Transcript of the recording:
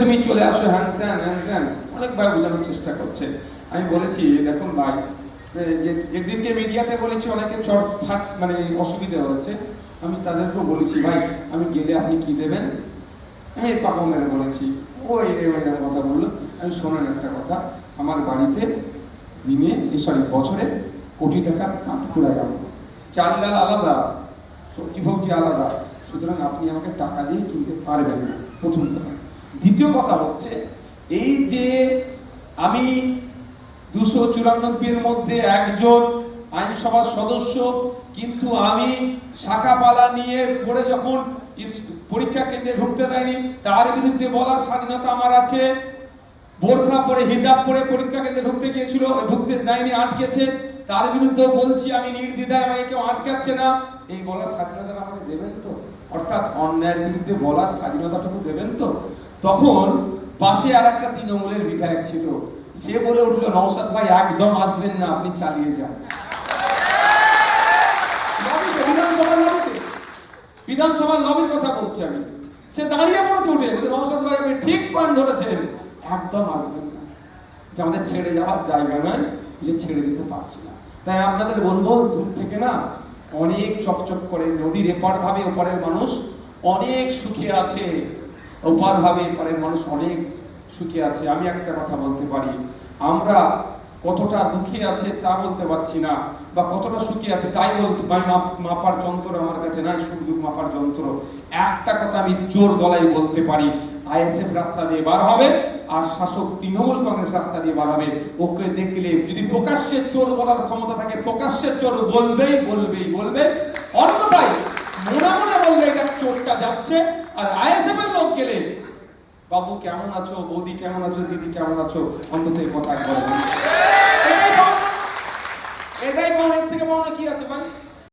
তুমি চলে আসো, হ্যান ত্যান হ্যান ত্যান। অনেকবার বোঝানোর চেষ্টা করছে। আমি বলেছি দেখুন ভাই যেদিনকে মিডিয়াতে বলেছি, অনেকে চট ফাট মানে অসুবিধা হয়েছে। আমি তাদেরকেও বলেছি, ভাই, আমি গেলে আপনি কি দেবেন? আমি এই পাকা মেরে বলেছি। ও এই এরকম কথা বলল। আমি শোনেন একটা কথা, আমার বাড়িতে দিনে সরি বছরে কোটি টাকার কাঠ খোলা যাব চাল ডাল আলাদা, সবজি ফবজি আলাদা। সুতরাং আপনি আমাকে টাকা দিয়ে কিনতে পারবেন না। প্রথম কথা। দ্বিতীয় কথা হচ্ছে, এই যে আমি দুশো চুরানব্বইয়ের মধ্যে একজন আইনসভার সদস্য, কিন্তু আমি শাখাপালা নিয়ে পড়ে যখন পরীক্ষা কেন্দ্রে ঢুকতে দেয়নি, তার বিরুদ্ধে বলার স্বাধীনতা আমার আছে। বোরখা পরে, হিজাব পরে পরীক্ষা কেন্দ্রে ঢুকতে গিয়েছিল ঢুকতে দেয়নি, আটকেছে। তার বিরুদ্ধে বলছি, আমি নির্দ্বিধায় আমাকে কেউ আটকাচ্ছে না। এই বলার স্বাধীনতা আমাকে দেবেন তো? অর্থাৎ অন্যায়ের বিরুদ্ধে বলার স্বাধীনতাটুকু দেবেন তো? তখন পাশে আর একটা তৃণমূলের বিধায়ক ছিল। সে বলে উঠল, নওশাদ ভাই, একদম আসবেন না, আপনি চালিয়ে যান। বিধানসভার। বিধানসভার লবির কথা বলছি আমি। সে দাঁড়িয়ে পড়েছে উঠে, বলছে, নওশাদ ভাই, আপনি ঠিক পান ধরেছেন, একদম আসবেন না। যে আমাদের ছেড়ে যাওয়ার জায়গা নয় যে ছেড়ে দিতে পারছি না। তাই আপনাদের বলব দূর থেকে না, অনেক চকচক করে নদীর এপার ভাবে ওপারের মানুষ অনেক সুখে আছে। ওপার ভাবে এপারের মানুষ অনেক সুখে আছে। আমি একটা কথা বলতে পারি। আমরা কতটা দুঃখে আছে তা বলতে পারছি না, বা কতটা সুখী আছে তাই বলতে মাপার যন্ত্র আমার কাছে নাই, সুখ দুঃখ মাপার যন্ত্র। একটা কথা আমি জোর গলায় বলতে পারি, আইএসএফ রাস্তা দিয়ে বার হবে আর শাসক তৃণমূল কংগ্রেস রাস্তা দিয়ে বার হবে। ওকে দেখলে যদি প্রকাশ্যে চোর বলার ক্ষমতা থাকে, প্রকাশ্যে চোর বলবেই বলবেই, বলবে, অন্যথায় মনে বলবে এটা চোরটা যাচ্ছে, আর আইএসএফ এর লোক গেলে, বাবু কেমন আছো? বৌদি কেমন আছো? দিদি কেমন আছো? অন্তত এই কথা একবার